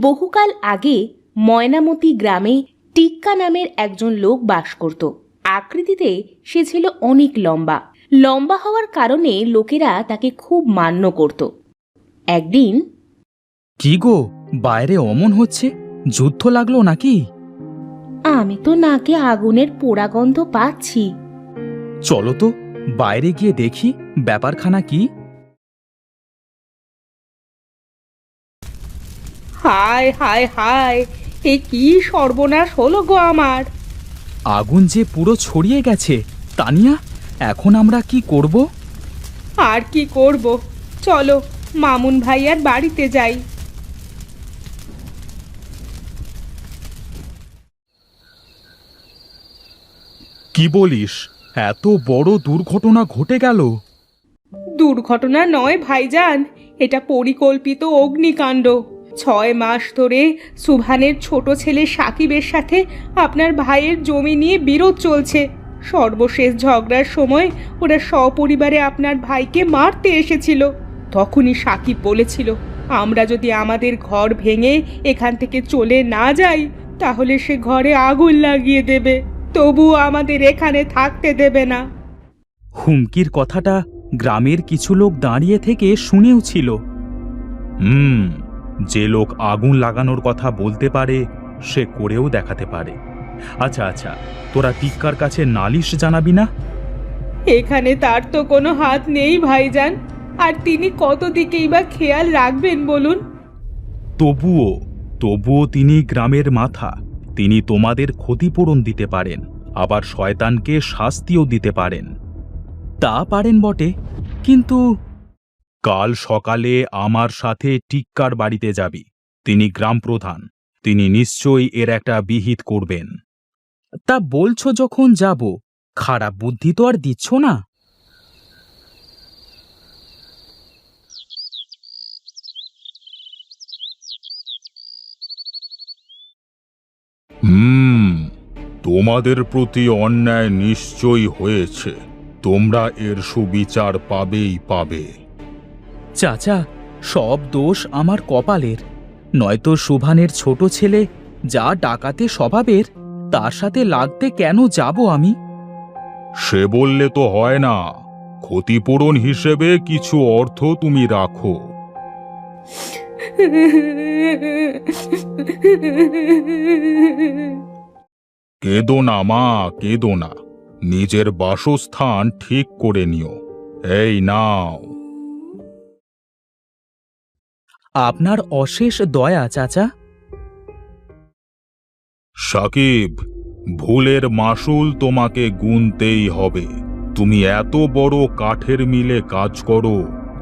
বহুকাল আগে ময়নামতি গ্রামে টিক্কা নামের একজন লোক বাস করত। আকৃতিতে সে ছিল অনেক লম্বা। লম্বা হওয়ার কারণে লোকেরা তাকে খুব মান্য করত। একদিন কি গো বাইরে অমন হচ্ছে? যুদ্ধ লাগল নাকি? আমি তো নাকে আগুনের পোড়া গন্ধ পাচ্ছি। চলো তো বাইরে গিয়ে দেখি ব্যাপারখানা কি। হায় হায় হায় এ কি সর্বনাশ হলো গো আমার। আগুন যে পুরো ছড়িয়ে গেছে তানিয়া এখন আমরা কি করব? আর কি করব? চলো মামুন ভাইয়ার বাড়িতে যাই। কি বলিস? এত বড় দুর্ঘটনা ঘটে গেল। দুর্ঘটনা নয় ভাইজান। এটা পরিকল্পিত অগ্নিকাণ্ড। ছয় মাস ধরে সুভানের ছোট ছেলে সাকিবের সাথে আপনার ভাইয়ের জমি নিয়ে বিরোধ চলছে। সর্বশেষ ঝগড়ার সময় ওরা সপরিবারে আপনার ভাইকে মারতে এসেছিল। তখনই সাকিব বলেছিল, আমরা যদি আমাদের ঘর ভেঙে এখান থেকে চলে না যাই, তাহলে সে ঘরে আগুন লাগিয়ে দেবে। তবুও আমাদের এখানে থাকতে দেবে না। হুমকির কথাটা গ্রামের কিছু লোক দাঁড়িয়ে থেকে শুনেও ছিল। হুম যে লোক আগুন লাগানোর কথা বলতে পারে সে করেও দেখাতে পারে। আচ্ছা আচ্ছা তোরা টিক্কার কাছে নালিশ জানাবি না? এখানে তার তো কোনো হাত নেই ভাইজান। আর তিনি কত দিকেই বা খেয়াল রাখবেন বলুন? তবুও তবুও তিনি গ্রামের মাথা। তিনি তোমাদের ক্ষতিপূরণ দিতে পারেন আবার শয়তানকে শাস্তিও দিতে পারেন। তা পারেন বটে কিন্তু কাল সকালে আমার সাথে টিক্কার বাড়িতে যাবি। তিনি গ্রাম প্রধান তিনি নিশ্চয়ই এর একটা বিহিত করবেন। তা বলছো যখন যাব। খারাপ বুদ্ধি তো আর দিচ্ছ না। হুম, তোমাদের প্রতি অন্যায় নিশ্চয়ই হয়েছে। তোমরা এর সুবিচার পাবেই পাবে। চাচা, সব দোষ আমার কপালের। নয়তো সুভানের ছোট ছেলে যা ডাকাতে স্বভাবের, তার সাথে লাগতে কেন যাব আমি? সে বললে তো হয় না, ক্ষতিপূরণ হিসেবে কিছু অর্থ তুমি রাখো। কেদো না মা, কেদো না। নিজের বাসস্থান ঠিক করে নিও। এই নাও। আপনার অশেষ দয়া চাচা। সাকিব ভুলের মাসুল তোমাকে গুনতেই হবে। তুমি এত বড় কাঠের মিলে কাজ করো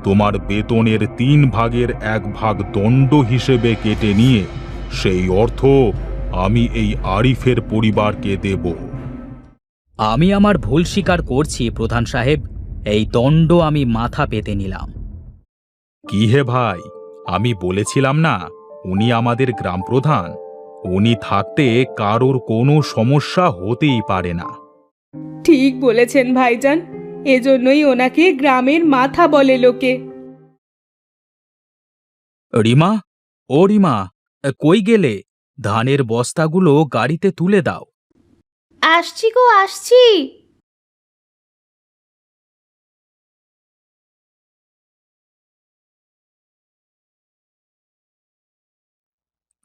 তোমার বেতনের তিন ভাগের এক ভাগ দণ্ড হিসেবে কেটে নিয়ে সেই অর্থ আমি এই আরিফের পরিবারকে দেব। আমি আমার ভুল স্বীকার করছি প্রধান সাহেব। এই দণ্ড আমি মাথা পেতে নিলাম। কি হে ভাই আমি বলেছিলাম না উনি আমাদের গ্রাম প্রধান উনি থাকতে কারোর কোনো সমস্যা হতেই পারে না। ঠিক বলেছেন ভাইজান এজন্যই ওনাকে গ্রামের মাথা বলে লোকে। রিমা ও রিমা কই গেলে? ধানের বস্তাগুলো গাড়িতে তুলে দাও। আসছি গো আসছি।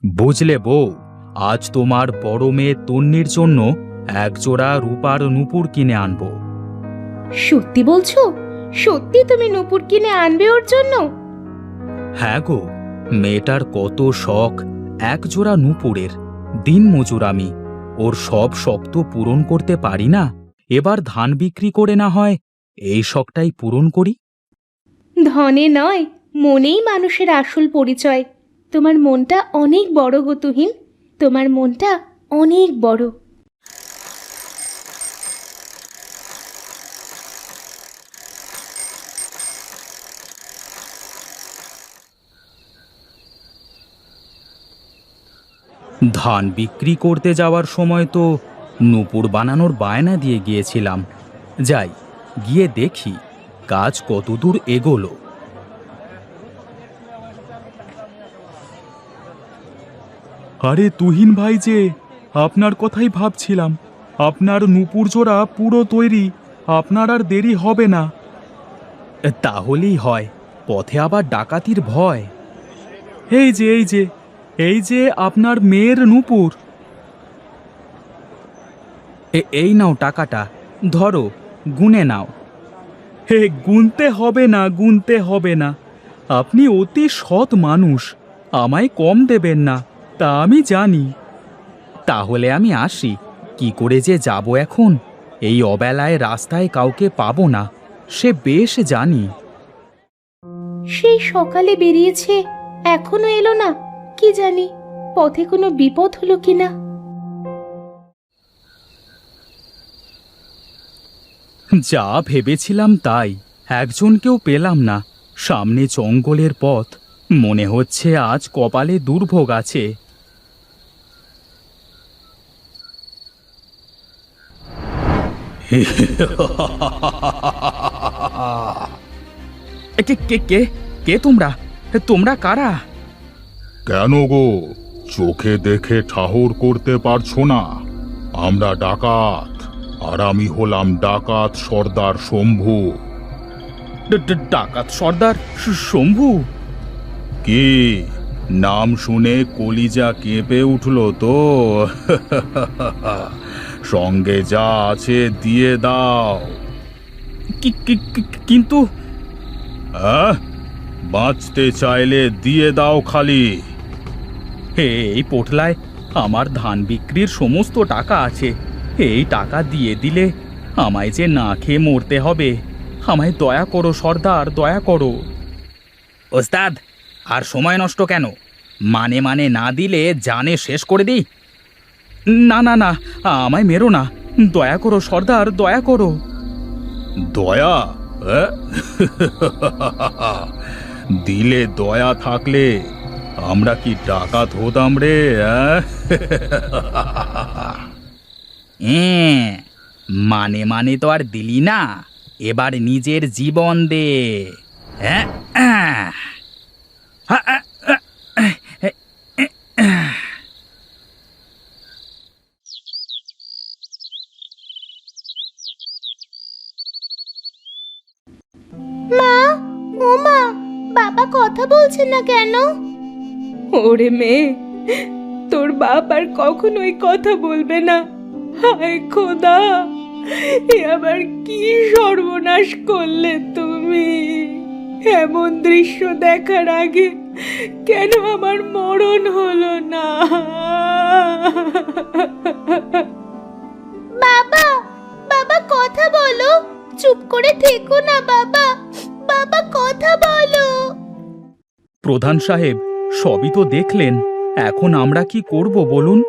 বুঝলে বউ আজ তোমার বড় মেয়ে তন্নির জন্য একজোড়া রূপার নুপুর কিনে আনব। সত্যি বলছো? সত্যি তুমি নুপুর কিনে আনবে ওর জন্য? হ্যাঁ গো মেয়েটার কত শখ এক জোড়া নুপুরের। দিন মজুর আমি ওর সব শখ তো পূরণ করতে পারি না। এবার ধান বিক্রি করে না হয় এই শখটাই পূরণ করি। ধনে নয় মনেই মানুষের আসল পরিচয়। তোমার মনটা অনেক বড় গো তুহিন। তোমার মনটা অনেক বড়। ধান বিক্রি করতে যাওয়ার সময় তো নুপুর বানানোর বায়না দিয়ে গিয়েছিলাম। যাই, গিয়ে দেখি কাজ কতদূর এগোলো। আরে তুহিন ভাই যে আপনার কথাই ভাবছিলাম। আপনার নুপুর জোড়া পুরো তৈরি আপনার আর দেরি হবে না। তাহলেই হয় পথে আবার ডাকাতির ভয়। এই যে এই যে এই যে আপনার মেয়ের নুপুর। এই নাও টাকাটা ধরো গুনে নাও। হে গুনতে হবে না গুনতে হবে না। আপনি অতি সৎ মানুষ আমায় কম দেবেন না। তা আমি জানি। তাহলে আমি আসি। কি করে যে যাব এখন? এই অবেলায় রাস্তায় কাউকে পাবো না। সে বেশ জানি। সেই সকালে বেরিয়েছে এখনও এলো না। কি জানি পথে কোনো বিপদ হলো কিনা। যা ভেবেছিলাম তাই একজনকেও পেলাম না। সামনে জঙ্গলের পথ। মনে হচ্ছে আজ কপালে দুর্ভোগ আছে। কে কে কে কে তোমরা? তোমরা কারা? কেন গো? চোখে দেখে ঠাহর করতে পারছ না। আমরা ডাকাত আর আমি হলাম ডাকাত সর্দার শম্ভু। ডাকাত সর্দার শম্ভু? কি? নাম শুনে কলিজা কেঁপে উঠল তো? সঙ্গে যা আছে দিয়ে দাও। কিন্তু আহ? বাঁচতে চাইলে দিয়ে দাও খালি। হে, এই পোটলায় আমার ধান বিক্রির সমস্ত টাকা আছে। এই টাকা দিয়ে দিলে আমায় যে না খেয়ে মরতে হবে। আমায় দয়া করো সর্দার দয়া করো। ওস্তাদ আর সময় নষ্ট কেন? মানে মানে না দিলে জানে শেষ করে দিই? না না না আমায় মেরো না। দয়া করো সর্দার দয়া করো। দয়া? আহ? দিলে দয়া থাকলে আমরা কি ডাকাত হতাম রে আহ? হ্যাঁ মানে মানে তো আর দিলি না। এবার নিজের জীবন দে। হ্যাঁ মা ও মা বাবা কথা বলছে না কেন? ওরে মেয়ে তোর বাপ আর কখনোই কথা বলবে না। হায় খোদা এ আবার কি সর্বনাশ করলে তুমি? এমন দৃশ্য দেখার আগে কেন আমার মরণ হলো না? বাবা বাবা কথা বলো। চুপ করে থেকো না বাবা। বাবা কথা বলো। প্রধান সাহেব সবই তো দেখলেন। এখন আমরা কি করব বলুন?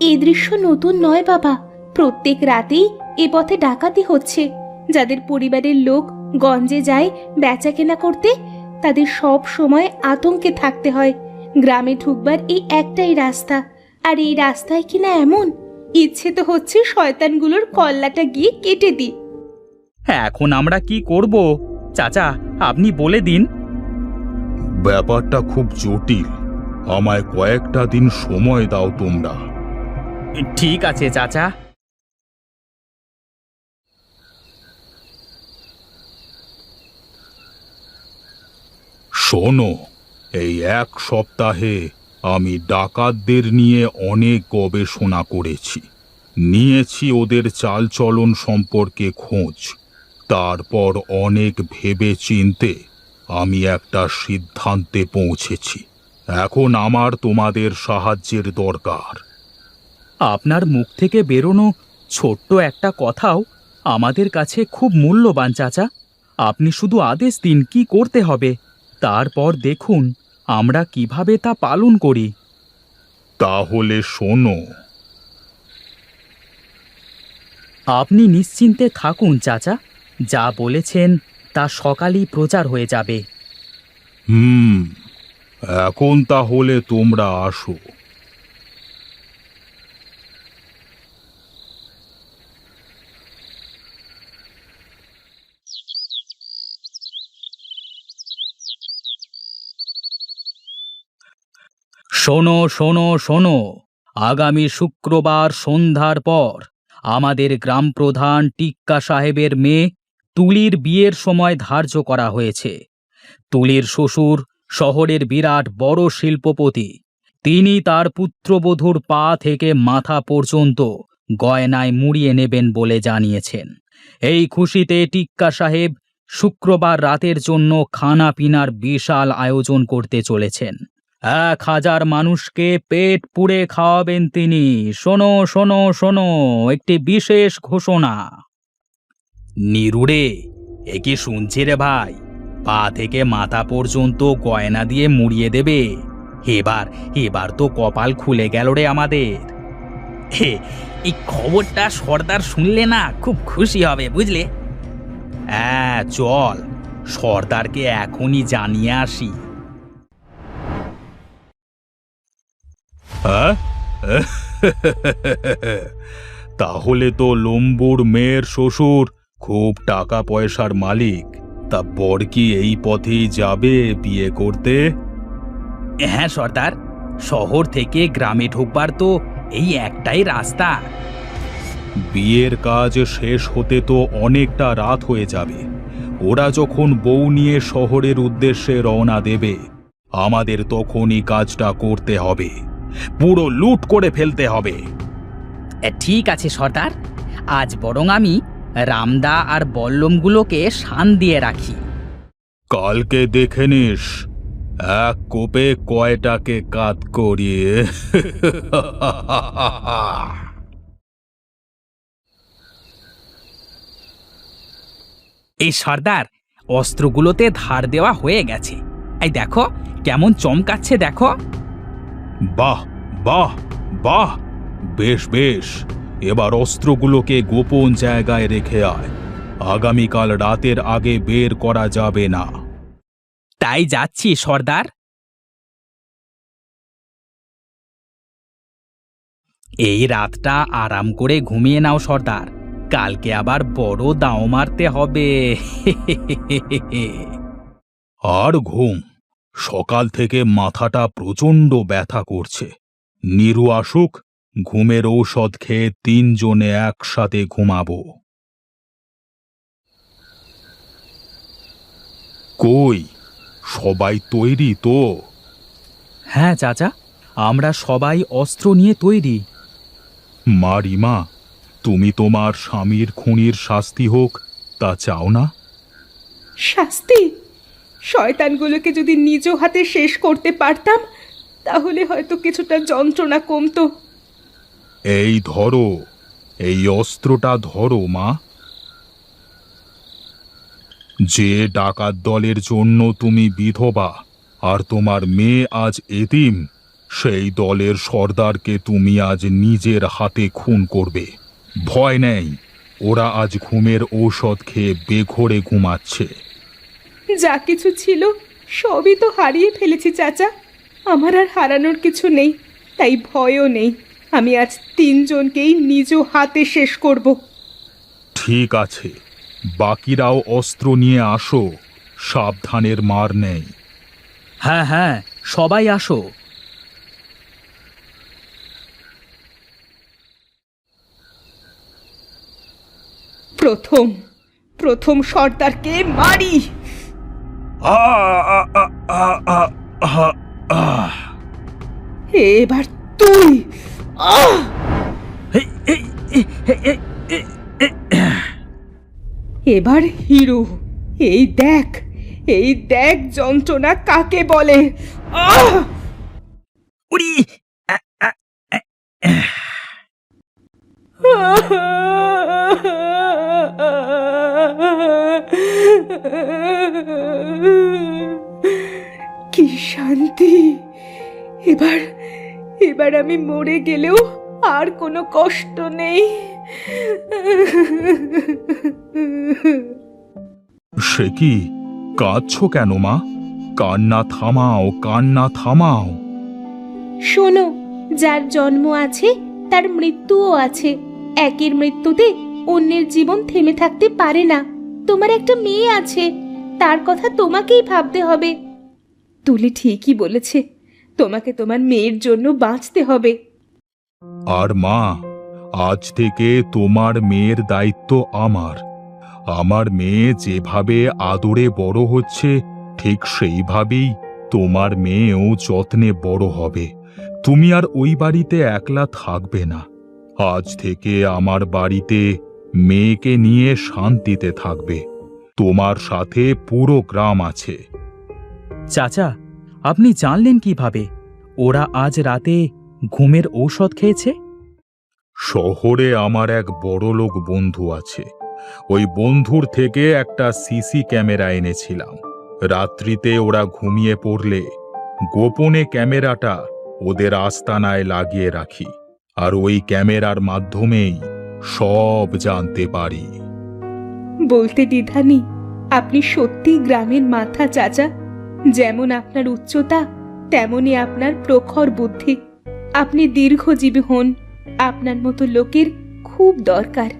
এই দৃশ্য নতুন নয় বাবা। প্রত্যেক রাতেই এ পথে ডাকাতি হচ্ছে। যাদের পরিবারের লোক গঞ্জে যায় বেচা কেনা করতে তাদের সব সময় আতঙ্কে থাকতে হয়। গ্রামে ঢুকবার এই একটাই রাস্তা। আর এই রাস্তায় কিনা এমন? ইচ্ছে তো হচ্ছে শয়তানগুলোর কল্লাটা গিয়ে কেটে দিই। এখন আমরা কি করব? চাচা আপনি বলে দিন। ব্যাপারটা খুব জটিল। আমায় কয়েকটা দিন সময় দাও তোমরা। ঠিক আছে চাচা। শোনো এই এক সপ্তাহে আমি ডাকাতদের নিয়ে অনেক গবেষণা করেছি। নিয়েছি ওদের চালচলন সম্পর্কে খোঁজ। তারপর অনেক ভেবে চিনতে আমি একটা সিদ্ধান্তে পৌঁছেছি। এখন আমার তোমাদের সাহায্যের দরকার। আপনার মুখ থেকে বেরোনো ছোট্ট একটা কথাও আমাদের কাছে খুব মূল্যবান চাচা। আপনি শুধু আদেশ দিন কি করতে হবে। তারপর দেখুন আমরা কীভাবে তা পালন করি। তাহলে শোনো। আপনি নিশ্চিন্তে থাকুন চাচা। যা বলেছেন তা সকালেই প্রচার হয়ে যাবে। হুম এখন তাহলে তোমরা আসো। শোনো শোনো শোনো আগামী শুক্রবার সন্ধ্যার পর আমাদের গ্রাম প্রধান টিক্কা সাহেবের মেয়ে তুলির বিয়ের সময় ধার্য করা হয়েছে। তুলির শ্বশুর শহরের বিরাট বড় শিল্পপতি। তিনি তার পুত্রবধূর পা থেকে মাথা পর্যন্ত গয়নায় মুড়িয়ে নেবেন বলে জানিয়েছেন। এই খুশিতে টিক্কা সাহেব শুক্রবার রাতের জন্য খানা পিনার বিশাল আয়োজন করতে চলেছেন। এক হাজার মানুষকে পেট পুড়ে খাওয়াবেন তিনি। শোনো শোনো শোনো, একটি বিশেষ ঘোষণা। নিরুড়ে। এ কি শুনছি রে ভাই, পা থেকে মাথা পর্যন্ত গয়না দিয়ে মুড়িয়ে দেবে। এবার এবার তো কপাল খুলে গেল রে আমাদের। হে, এই খবরটা সর্দার শুনলে না খুব খুশি হবে, বুঝলে? হ্যাঁ চল, সর্দারকে এখনই জানিয়ে আসি। হ্যাঁ? তাহলে তো লম্বুর মেয়ের শ্বশুর খুব টাকা পয়সার মালিক। তা বর কি এই পথেই যাবে বিয়ে করতে? হ্যাঁ সর্দার। শহর থেকে গ্রামে ঢুকবার তো এই একটাই রাস্তা। বিয়ের কাজ শেষ হতে তো অনেকটা রাত হয়ে যাবে। ওরা যখন বউ নিয়ে শহরের উদ্দেশ্যে রওনা দেবে আমাদের তখনই কাজটা করতে হবে। পুরো লুট করে ফেলতে হবে। ঠিক আছে সর্দার। আজ বরং আমি রামদা আর বল্লমগুলোকে শান দিয়ে রাখি। কালকে দেখে নিস এক কোপে কয়টাকে কাত করিয়ে। এই সর্দার অস্ত্রগুলোতে ধার দেওয়া হয়ে গেছে। এই দেখো কেমন চমকাচ্ছে দেখো। বাহ বাহ বাহ বেশ বেশ। এবার অস্ত্রগুলোকে গোপন জায়গায় রেখে আয়। আগামীকাল রাতের আগে বের করা যাবে না। তাই যাচ্ছি সর্দার। এই রাতটা আরাম করে ঘুমিয়ে নাও সর্দার। কালকে আবার বড় দাও মারতে হবে। আর ঘুম। সকাল থেকে মাথাটা প্রচণ্ড ব্যথা করছে। নিরু আসুক ঘুমের ঔষধ খেয়ে তিনজনে একসাথে ঘুমাবো। কই সবাই তৈরি তো? হ্যাঁ চাচা আমরা সবাই অস্ত্র নিয়ে তৈরি। মারিমা তুমি তোমার স্বামীর খুনির শাস্তি হোক তা চাও না? শাস্তি? শয়তানগুলোকে যদি নিজ হাতে শেষ করতে পারতাম তাহলে হয়তো কিছুটা যন্ত্রণা কমতো। এই ধরো, এই অস্ত্রটা ধরো, মা। যে ডাকাত দলের জন্য তুমি বিধবা আর তোমার মেয়ে আজ এতিম, সেই দলের সর্দারকে তুমি আজ নিজের হাতে খুন করবে। ভয় নেই, ওরা আজ ঘুমের ঔষধ খেয়ে বেঘোরে ঘুমাচ্ছে। যা কিছু ছিল, সবই তো হারিয়ে ফেলেছি, চাচা। আমার আর হারানোর কিছু নেই, তাই ভয়ও নেই। আমি আজ তিনজনকেই নিজ হাতে শেষ করব। ঠিক আছে। বাকিরাও অস্ত্র নিয়ে আসো। সাবধানের মার নেই। হ্যাঁ হ্যাঁ সবাই আসো। প্রথম প্রথম সর্দারকে মারি। আ আ আ আ আ আ আ। এবার তুই। এবার হিরো এই দেখ এই দেখ যন্ত্রণা কাকে বলে! উড়ি কি শান্তি এবার এবার আমি মরে গেলেও আর কোনো কষ্ট নেই। সে কি? কাঁদছো কেন মা? কান্না থামাও কান্না থামাও। শোনো যার জন্ম আছে তার মৃত্যুও আছে। একের মৃত্যুতে অন্যের জীবন থেমে থাকতে পারে না। তোমার একটা মেয়ে আছে তার কথা তোমাকেই ভাবতে হবে। তুলি ঠিকই বলেছে। তোমাকে তোমার মেয়ের জন্য বাঁচতে হবে। আর মা আজ থেকে তোমার মেয়ের দায়িত্ব আমার। আমার মেয়ে যেভাবে আদরে বড় হচ্ছে ঠিক সেইভাবেই তোমার মেয়েও যত্নে বড় হবে। তুমি আর ওই বাড়িতে একলা থাকবে না। আজ থেকে আমার বাড়িতে মেয়েকে নিয়ে শান্তিতে থাকবে। তোমার সাথে পুরো গ্রাম আছে। চাচা আপনি জানলেন কীভাবে? ওরা আজ রাতে ঘুমের ঔষধ খেয়েছে? শহরে আমার এক বড়লোক বন্ধু আছে। ওই বন্ধুর থেকে একটা সিসি ক্যামেরা এনেছিলাম। রাত্রিতে ওরা ঘুমিয়ে পড়লে গোপনে ক্যামেরাটা ওদের আস্তানায় লাগিয়ে রাখি আর ওই ক্যামেরার মাধ্যমেই সব জানতে পারি। বলতে দ্বিধা নেই আপনি সত্যি গ্রামের মাথা চাচা। যেমন আপনার উচ্চতা, তেমনি আপনার প্রখর বুদ্ধি। আপনি দীর্ঘজীবী হন, আপনার মতো লোকের খুব দরকার।